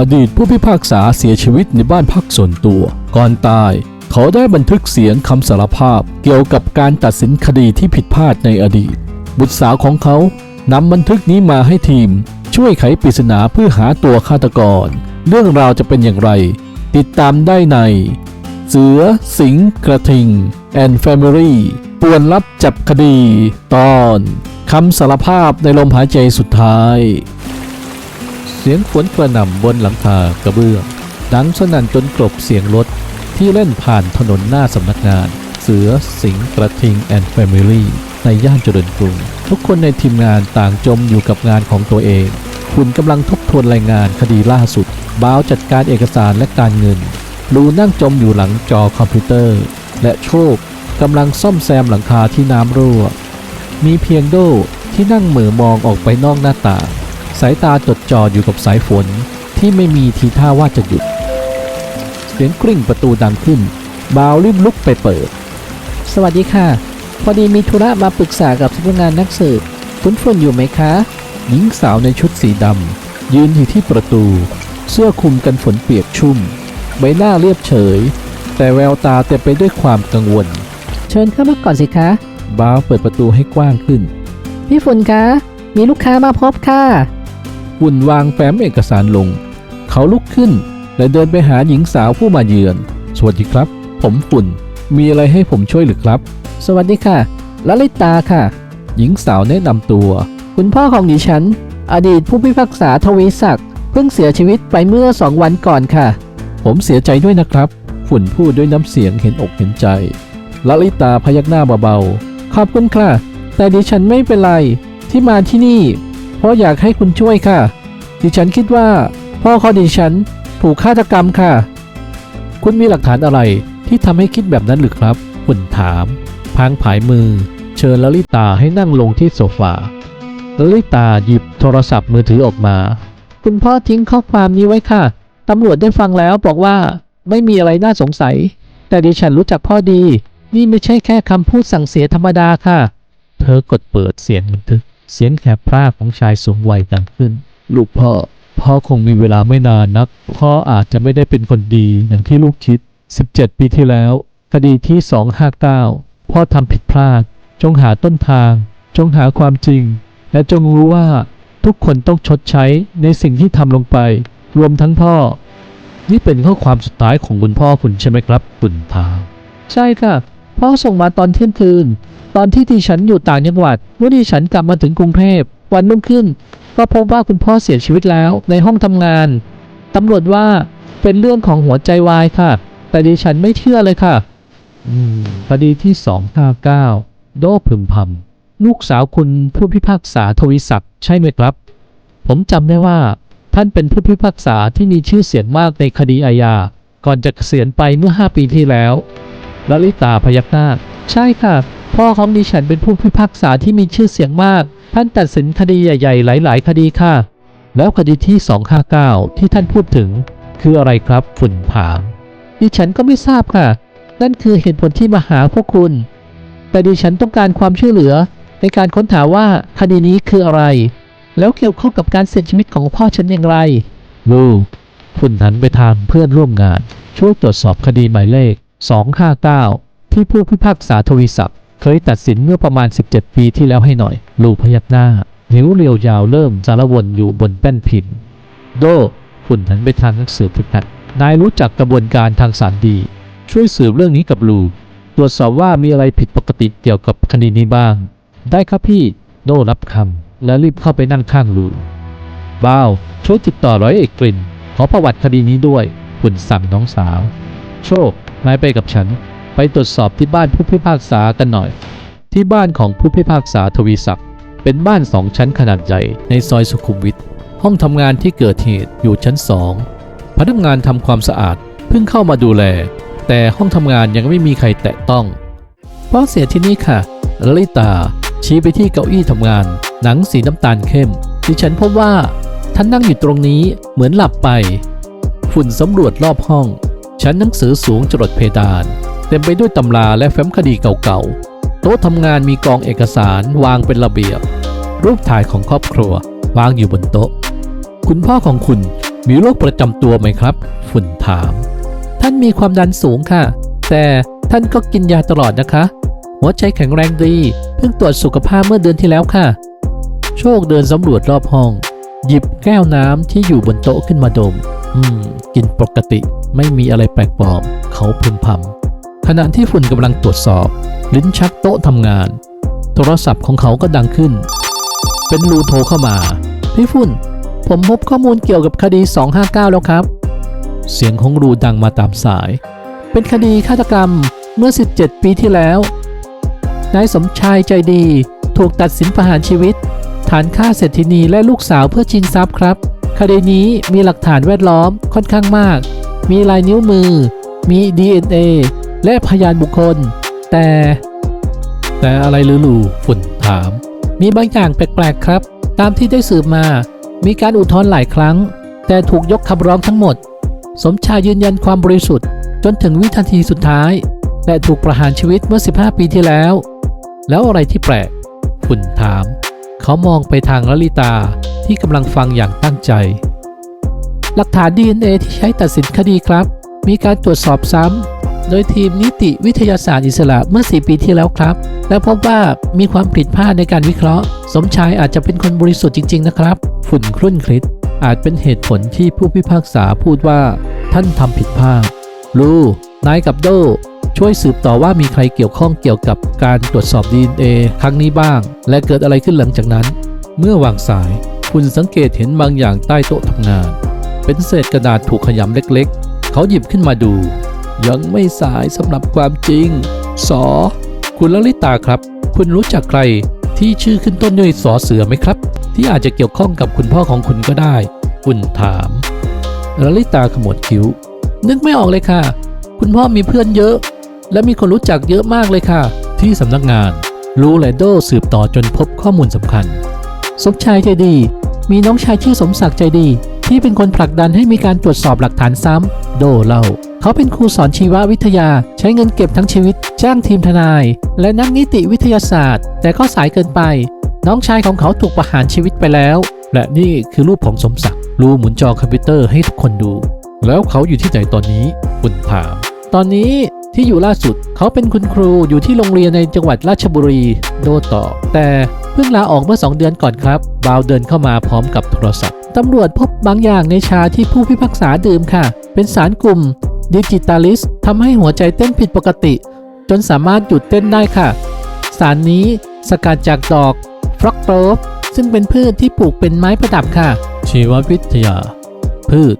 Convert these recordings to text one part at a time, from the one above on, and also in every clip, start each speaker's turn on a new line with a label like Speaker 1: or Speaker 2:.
Speaker 1: อดีตผู้พิพากษาเสียชีวิตในบ้านพักส่วนตัว ก่อนตาย เขาได้บันทึกเสียงคำสารภาพเกี่ยวกับการตัดสินคดีที่ผิดพลาดในอดีต บุตรสาวของเขานำบันทึกนี้มาให้ทีม ช่วยไขปริศนาเพื่อหาตัวฆาตกร เรื่องราวจะเป็นอย่างไร ติดตามได้ใน เสือ สิงกระทิง and Family ป่วนลับจับคดี ตอนคำสารภาพในลมหายใจสุดท้าย สียงฝนกระหน่ำบนหลังคากระเบื้องดังสนั่นจนกลบเสียงรถที่เล่นผ่านถนนหน้าสำนักงาน เสือสิงห์กระทิง and Family ในย่านเจริญกรุง ทุกคนในทีมงานต่างจมอยู่กับงานของตัวเอง คุณกำลังทบทวนรายงานคดีล่าสุด บ้าวจัดการเอกสารและการเงิน ลูนั่งจมอยู่หลังจอคอมพิวเตอร์ และโชคกำลังซ่อมแซมหลังคาที่น้ำรั่ว มีเพียงโดที่นั่งเหม่อมองออกไปนอกหน้าต่าง สายตาจดจ่ออยู่กับสายฝนที่ไม่มีทีท่าว่าจะหยุด เสียงกริ่งประตูดังขึ้น บาวรีบลุกไปเปิด
Speaker 2: สวัสดีค่ะ พอดีมีธุระมาปรึกษากับสำนักงานนักสืบคุณฝนอยู่ไหมคะ
Speaker 1: หญิงสาวในชุดสีดำยืนอยู่ที่ประตู เสื้อคลุมกันฝนเปียกชุ่ม ใบหน้าเรียบเฉย แต่แววตาเต็มไปด้วยความกังวล
Speaker 2: เชิญเข้ามาก่อนสิคะ
Speaker 1: บาวเปิดประตูให้กว้างขึ้น
Speaker 2: พี่ฝนคะ มีลูกค้ามาพบค่ะ
Speaker 1: ฝุ่นวางแฟ้มเอกสารลง เขาลุกขึ้น และเดินไปหาหญิงสาวผู้มาเยือน สวัสดีครับ ผมฝุ่น มีอะไรให้ผมช่วยหรือครับ
Speaker 2: สวัสดีค่ะลลิตาค่ะ
Speaker 1: หญิงสาวแนะนำตัว
Speaker 2: คุณพ่อของดิฉัน อดีตผู้พิพากษาทวีศักดิ์เพิ่งเสียชีวิตไปเมื่อสองวันก่อนค่ะ
Speaker 1: ผมเสียใจด้วยนะครับ ฝุ่นพูดด้วยน้ำเสียงเห็นอกเห็นใจลลิตาพยักหน้าเบาๆ
Speaker 2: ขอบคุณค่ะ แต่ดิฉันไม่เป็นไรที่มาที่นี่ ราะอยากให้คุณช่วยค่ะ ดิฉันคิดว่า พ่อของดิฉันถูกฆาตกรรมค่ะ
Speaker 1: คุณมีหลักฐานอะไรที่ทำให้คิดแบบนั้นหรือครับฝุ่นถาม พางผายมือ เชิญลลิตาให้นั่งลงที่โซฟาลลิตาหยิบโทรศัพท์มือถือออกมา
Speaker 2: คุณพ่อทิ้งข้อความนี้ไว้ค่ะตำรวจได้ฟังแล้วบอกว่าไม่มีอะไรน่าสงสัย แต่ดิฉันรู้จักพ่อดี นี่ไม่ใช่แค่คำพูดสั่งเสียธรรมดาค่ะ
Speaker 1: เธอกดเปิดเสียงบันทึก เสียงแขบพร่าของชายสูงวัยดังขึ้น ลูกพ่อ พ่อคงมีเวลาไม่นานนัก พ่ออาจจะไม่ได้เป็นคนดีอย่างที่ลูกคิด 17 ปีที่แล้ว คดีที่ 259 พ่อทำผิดพลาด จงหาต้นทาง จงหาความจริง และจงรู้ว่าทุกคนต้องชดใช้ในสิ่งที่ทำลงไป รวมทั้งพ่อ นี่เป็นข้อความสุดท้ายของคุณพ่อคุณใช่ไหมครับ คุณถาม
Speaker 2: ใช่ค่ะ พ่อส่งมาตอนเที่ยงคืน ตอนที่ดิฉันอยู่ต่างจังหวัด เมื่อดิฉันกลับมาถึงกรุงเทพวันรุ่งขึ้น ก็พบว่าคุณพ่อเสียชีวิตแล้วในห้องทำงานตำรวจว่าเป็นเรื่องของหัวใจวายค่ะ แต่ดิฉันไม่เชื่อเลยค่ะ
Speaker 1: อืมคดีที่259โดพึมพำลูกสาวคุณผู้พิพากษาทวิศักดิ์ใช่ไหมครับ ผมจำได้ว่า ท่านเป็นผู้พิพากษาที่มีชื่อเสียงมากในคดีอาญาก่อนจะเกษียณไปเมื่อ 5 ปีที่แล้ว ลลิตาพยักหน้า
Speaker 2: ใช่ค่ะ พ่อของดิฉันเป็นผู้พิพากษาที่มีชื่อเสียงมาก ท่านตัดสินคดีใหญ่ ๆ หลาย ๆ คดีค่ะ
Speaker 1: แล้วคดีที่ 259 ที่ท่านพูดถึง คืออะไรครับฝุ่นผาง
Speaker 2: ดิฉันก็ไม่ทราบค่ะ นั่นคือเหตุผลที่มาหาพวกคุณ แต่ดิฉันต้องการความช่วยเหลือ ในการค้นหาว่าคดีนี้คืออะไร แล้วเกี่ยวข้องกับการเสียชีวิตของพ่อฉันอย่างไร
Speaker 1: ลูกฝุ่นหันไปทางเพื่อนร่วมงาน ช่วยตรวจสอบคดีหมายเลข 259 ที่ผู้พิพากษาทวีศักดิ์เคยตัดสินเมื่อประมาณ 17 ปีที่แล้วให้หน่อย ลูพยักหน้า นิ้วเรียวยาวเริ่มสารวนอยู่บนแป้นพิมพ์ โดฝุ่นหันไปทางนักสืบทุกท่านนายรู้จักกระบวนการทางสารดี ช่วยสืบเรื่องนี้กับลู ตรวจสอบว่ามีอะไรผิดปกติเกี่ยวกับคดีนี้บ้าง ได้ครับพี่ โดรับคำและรีบเข้าไปนั่งข้างลูบ้าวช่วยติดต่อร้อยเอกกลิ่น ขอประวัติคดีนี้ด้วย คุณสั่งน้องสาว โชค นายไปกับฉัน ไปตรวจสอบที่บ้านผู้พิพากษากันหน่อย ที่บ้านของผู้พิพากษาทวีศักดิ์เป็นบ้านสองชั้นขนาดใหญ่ในซอยสุขุมวิทห้องทำงานที่เกิดเหตุอยู่ชั้นสองพนักงานทำความสะอาดเพิ่งเข้ามาดูแล แต่ห้องทำงานยังไม่มีใครแตะต้องพ่อเสียที่นี่ค่ะลลิตาชี้ไปที่เก้าอี้ทำงาน หนังสีน้ำตาลเข้ม ดิฉันพบว่าท่านนั่งอยู่ตรงนี้เหมือนหลับไป ฝุ่นสำรวจรอบห้อง ชั้นหนังสือสูงจรดเพดาน เต็มไปด้วยตำราและแฟ้มคดีเก่าๆ โต๊ะทำงานมีกองเอกสารวางเป็นระเบียบ รูปถ่ายของครอบครัววางอยู่บนโต๊ะ คุณพ่อของคุณมีโรคประจำตัวไหมครับ ฝุ่นถาม
Speaker 2: ท่านมีความดันสูงค่ะ แต่ท่านก็กินยาตลอดนะคะ หัวใจแข็งแรงดี เพิ่งตรวจสุขภาพเมื่อเดือนที่แล้วค่ะ
Speaker 1: โชคเดินสำรวจรอบห้อง หยิบแก้วน้ำที่อยู่บนโต๊ะขึ้นมาดม อืม กินปกติ ไม่มีอะไรแปลกปลอม เขาพึมพำขณะที่ฝุ่นกำลังตรวจสอบ ลิ้นชักโต๊ะทำงาน โทรศัพท์ของเขาก็ดังขึ้น เป็นรูโทรเข้ามา
Speaker 2: พี่ฝุ่น ผมพบข้อมูลเกี่ยวกับคดี 259 แล้วครับ
Speaker 1: เสียงของรูดังมาตามสาย
Speaker 2: เป็นคดีฆาตกรรมเมื่อ 17 ปีที่แล้ว นายสมชายใจดี ถูกตัดสินประหารชีวิต ฐานฆ่าเศรษฐินีและลูกสาวเพื่อชิงทรัพย์ครับ คดีนี้มีหลักฐานแวดล้อมค่อนข้างมาก มีลายนิ้วมือ มี DNA และพยานบุคคล แต่
Speaker 1: แต่อะไรหรือรูฝุ่นถาม
Speaker 2: มีบางอย่างแปลกๆครับ ตามที่ได้สืบมา มีการอุทธรณ์หลายครั้ง แต่ถูกยกคำร้องทั้งหมด สมชายยืนยันความบริสุทธิ์ จนถึงวินาทีสุดท้าย และถูกประหารชีวิตเมื่อ 15 ปีที่แล้ว
Speaker 1: แล้วอะไรที่แปลกฝุ่นถาม เขามองไปทางลลิตาที่กำลังฟังอย่างตั้งใจ
Speaker 2: หลักฐาน DNA ที่ใช้ตัดสินคดีครับ มีการตรวจสอบซ้ำโดยทีมนิติวิทยาศาสตร์อิสระเมื่อ 4 ปีที่แล้วครับ และพบว่ามีความผิดพลาดในการวิเคราะห์ สมชายอาจจะเป็นคนบริสุทธิ์จริง ๆ นะครับ
Speaker 1: ฝุ่นครุ่นคลิดอาจเป็นเหตุผลที่ผู้พิพากษาพูดว่า ท่านทำผิดพลาดลูนายกับโด ช่วยสืบต่อว่ามีใครเกี่ยวข้องเกี่ยวกับการตรวจสอบ DNA ครั้งนี้บ้าง และเกิดอะไรขึ้นหลังจากนั้น เมื่อวางสาย คุณสังเกตเห็นบางอย่างใต้โต๊ะทำงาน เป็นเศษกระดาษถูกขยำเล็กๆ เขาหยิบขึ้นมาดู ยังไม่สายสำหรับความจริง สอ คุณลลิตาครับ คุณรู้จักใครที่ชื่อขึ้นต้นด้วยสอเสือไหมครับ ที่อาจจะเกี่ยวข้องกับคุณพ่อของคุณก็ได้ คุณถามลลิตาขมวดคิ้ว
Speaker 2: นึกไม่ออกเลยค่ะ คุณพ่อมีเพื่อนเยอะ และมีคนรู้จักเยอะมากเลยค่ะ
Speaker 1: ที่สำนักงานลูและโดสืบต่อจนพบข้อมูลสำคัญ
Speaker 2: สมชายใจดี มีน้องชายชื่อสมศักดิ์ใจดี ที่เป็นคนผลักดันให้มีการตรวจสอบหลักฐานซ้ำ โดเล่า เขาเป็นครูสอนชีววิทยา ใช้เงินเก็บทั้งชีวิต จ้างทีมทนาย และนักนิติวิทยาศาสตร์ แต่ก็สายเกินไป น้องชายของเขาถูกประหารชีวิตไปแล้ว
Speaker 1: และนี่คือรูปของสมศักดิ์ลูหมุนจอคอมพิวเตอร์ให้ทุกคนดู แล้วเขาอยู่ที่ไหนตอนนี้คุณถาม
Speaker 2: ตอนนี้ ที่อยู่ล่าสุด เขาเป็นคุณครูอยู่ที่โรงเรียนในจังหวัดราชบุรี โดต่อ แต่เพิ่งลาออกเมื่อ 2 เดือนก่อนครับ
Speaker 1: บาวเดินเข้ามาพร้อมกับโทรศัพท์
Speaker 2: ตำรวจพบบางอย่างในชาที่ผู้พิพากษาดื่มค่ะ เป็นสารกลุ่มดิจิตาลิสทำให้หัวใจเต้นผิดปกติ จนสามารถหยุดเต้นได้ค่ะ สารนี้สกัดจากดอกฟรอกโตฟซึ่งเป็นพืชที่ปลูกเป็นไม้ประดับค่ะ
Speaker 1: ชีววิทยา พืช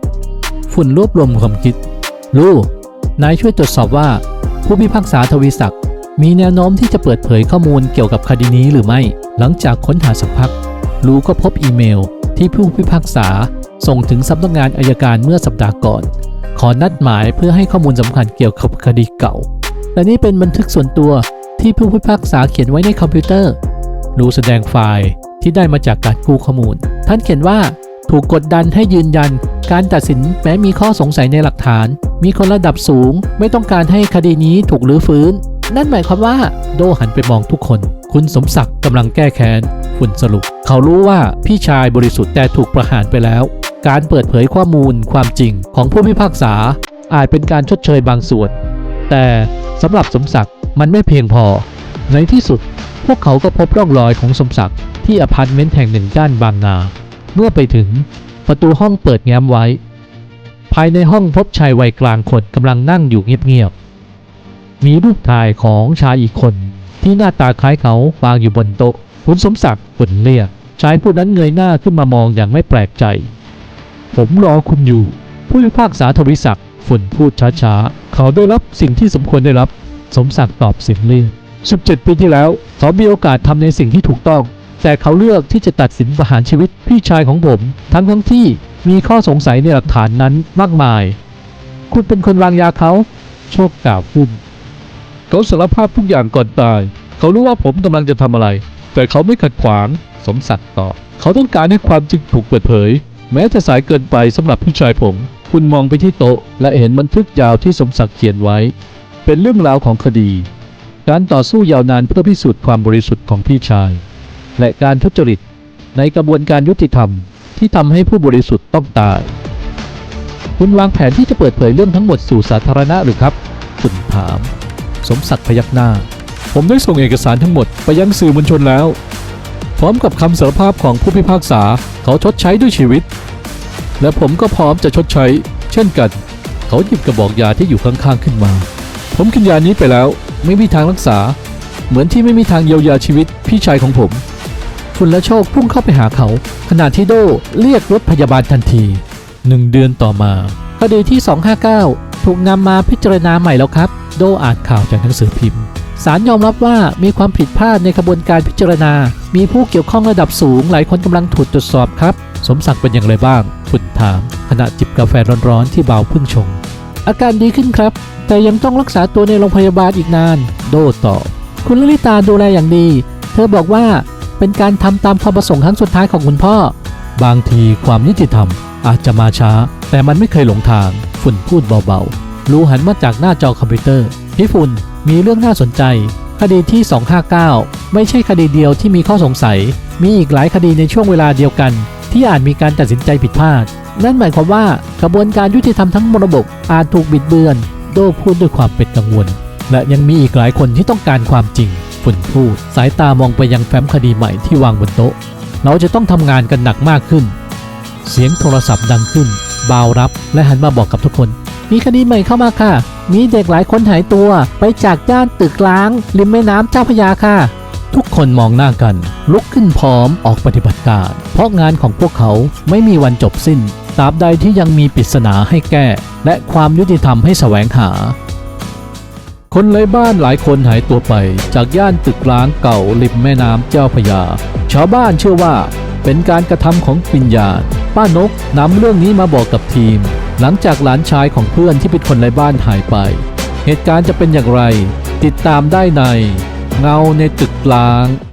Speaker 1: ฝุ่นรวบรวมความคิดลู นายช่วยตรวจสอบว่าผู้พิพากษาทวีศักดิ์มีแนวโน้มที่จะเปิดเผยข้อมูลเกี่ยวกับคดีนี้หรือไม่ หลังจากค้นหาสักพัก ลูก็พบอีเมลที่ผู้พิพากษา ส่งถึงสำนักงานอายการเมื่อสัปดาห์ก่อน ขอนัดหมายเพื่อให้ข้อมูลสำคัญเกี่ยวกับคดีเก่า
Speaker 2: และนี่เป็นบันทึกส่วนตัวที่ผู้พิพากษาเขียนไว้ในคอมพิวเตอร์
Speaker 1: ลูแสดงไฟล์ที่ได้มาจากการกู้ข้อมูล
Speaker 2: ท่านเขียนว่า ถูกกดดันให้ยืนยัน การตัดสินแม้มีข้อสงสัยในหลักฐาน มีคนระดับสูง ไม่ต้องการให้คดีนี้ถูกรื้อฟื้น นั่นหมายความว่า
Speaker 1: โดหันไปมองทุกคน คุณสมศักดิ์กำลังแก้แค้นฝุ่นสรุป เขารู้ว่าพี่ชายบริสุทธิ์แต่ถูกประหารไปแล้ว การเปิดเผยข้อมูลความจริงของผู้พิพากษา อาจเป็นการชดเชยบางส่วน แต่สำหรับสมศักดิ์มันไม่เพียงพอ ในที่สุด พวกเขาก็พบร่องรอยของสมศักดิ์ที่อพาร์ตเมนต์แห่งหนึ่งด้านบางนา เมื่อไปถึง ประตูห้องเปิดแง้มไว้ ภายในห้องพบชายวัยกลางคนกำลังนั่งอยู่เงียบๆ มีรูปถ่ายของชายอีกคน ที่หน้าตาคล้ายเขาวางอยู่บนโต๊ะ คุณสมศักดิ์ฝุ่นเรียกชายผู้นั้นเงยหน้าขึ้นมามองอย่างไม่แปลกใจ ผมรอคุณอยู่ ผู้พิพากษาทวิศักดิ์ฝุ่นพูดช้าๆ เขาได้รับสิ่งที่สมควรได้รับ สมศักดิ์ตอบเสียงเรียบ17 ปีที่แล้วเขามีโอกาสทำในสิ่งที่ถูกต้อง แต่เขาเลือกที่จะตัดสินประหารชีวิตพี่ชายของผม ทั้งทั้งที่มีข้อสงสัยในหลักฐานนั้นมากมาย คุณเป็นคนวางยาเขา โชคกล่าวขึ้น เขาสารภาพทุกอย่างก่อนตาย เขารู้ว่าผมกำลังจะทำอะไร แต่เขาไม่ขัดขวาง สมศักดิ์ตอบเขาต้องการให้ความจริงถูกเปิดเผย แม้จะสายเกินไปสำหรับพี่ชายผม คุณมองไปที่โต๊ะ และเห็นบันทึกยาวที่สมศักดิ์เขียนไว้ เป็นเรื่องราวของคดี การต่อสู้ยาวนานเพื่อพิสูจน์ความบริสุทธิ์ของพี่ชาย และการทุจริต ในกระบวนการยุติธรรมที่ทำให้ผู้บริสุทธิ์ต้องตาย คุณวางแผนที่จะเปิดเผยเรื่องทั้งหมดสู่สาธารณะหรือครับคุณถาม สมศักดิ์พยักหน้า ผมได้ส่งเอกสารทั้งหมดไปยังสื่อมวลชนแล้ว พร้อมกับคำสารภาพของผู้พิพากษาเขาชดใช้ด้วยชีวิต และผมก็พร้อมจะชดใช้ เช่นกัน เขาหยิบกระบอกยาที่อยู่ข้างๆขึ้นมา ผมกินยานี้ไปแล้ว ไม่มีทางรักษา เหมือนที่ไม่มีทางเยียวยาชีวิตพี่ชายของผม คุณและโชคพุ่งเข้าไปหาเขา ขณะที่โดเรียกรถพยาบาลทันทีหนึ่งเดือนต่อมาคดีที่ 259 ถูกนำมาพิจารณาใหม่แล้วครับ โดอ่านข่าวจากหนังสือพิมพ์ศาลยอมรับว่ามีความผิดพลาดในกระบวนการพิจารณา มีผู้เกี่ยวข้องระดับสูง หลายคนกำลังถูกตรวจสอบครับ สมศักดิ์เป็นอย่างไรบ้างคุณถาม ขณะจิบกาแฟร้อนๆที่เบาพึ่งชง อาการดีขึ้นครับ แต่ยังต้องรักษาตัวในโรงพยาบาลอีกนาน โดตอบคุณลลิตาดูแลอย่างดี เธอบอกว่า เป็นการทำตามความประสงค์ครั้งสุดท้ายของคุณพ่อ บางทีความยุติธรรมอาจจะมาช้า แต่มันไม่เคยหลงทาง ฝุ่นพูดเบาๆ รู้หันมาจากหน้าจอคอมพิวเตอร์ พี่ฝุ่นมีเรื่องน่าสนใจ คดีที่ 259 ไม่ใช่คดีเดียวที่มีข้อสงสัย มีอีกหลายคดีในช่วงเวลาเดียวกัน ที่อาจมีการตัดสินใจผิดพลาด นั่นหมายความว่ากระบวนการยุติธรรมทั้งระบบอาจถูกบิดเบือน โดพูดด้วยความเป็นกังวล และยังมีอีกหลายคนที่ต้องการความจริง ฝุ่นพูดสายตามองไปยังแฟ้มคดีใหม่ที่วางบนโต๊ะ เราจะต้องทำงานกันหนักมากขึ้น เสียงโทรศัพท์ดังขึ้น บาวรับและหันมาบอกกับทุกคน มีคดีใหม่เข้ามาค่ะ มีเด็กหลายคนหายตัวไปจากย่านตึกล้าง ริมแม่น้ำเจ้าพยาค่ะ ทุกคนมองหน้ากัน ลุกขึ้นพร้อมออกปฏิบัติการ เพราะงานของพวกเขาไม่มีวันจบสิ้นตราบใดที่ยังมีปริศนาให้แก้ และความยุติธรรมให้แสวงหา คนไร้บ้านหลายคนหายตัวไป จากย่านตึกร้างเก่าริมแม่น้ำเจ้าพยา ชาวบ้านเชื่อว่าเป็นการกระทำของปิญญาป้านกนำเรื่องนี้มาบอกกับทีม หลังจากหลานชายของเพื่อนที่เป็นคนไร้บ้านหายไป เหตุการณ์จะเป็นอย่างไร ติดตามได้ใน เงาในตึกร้าง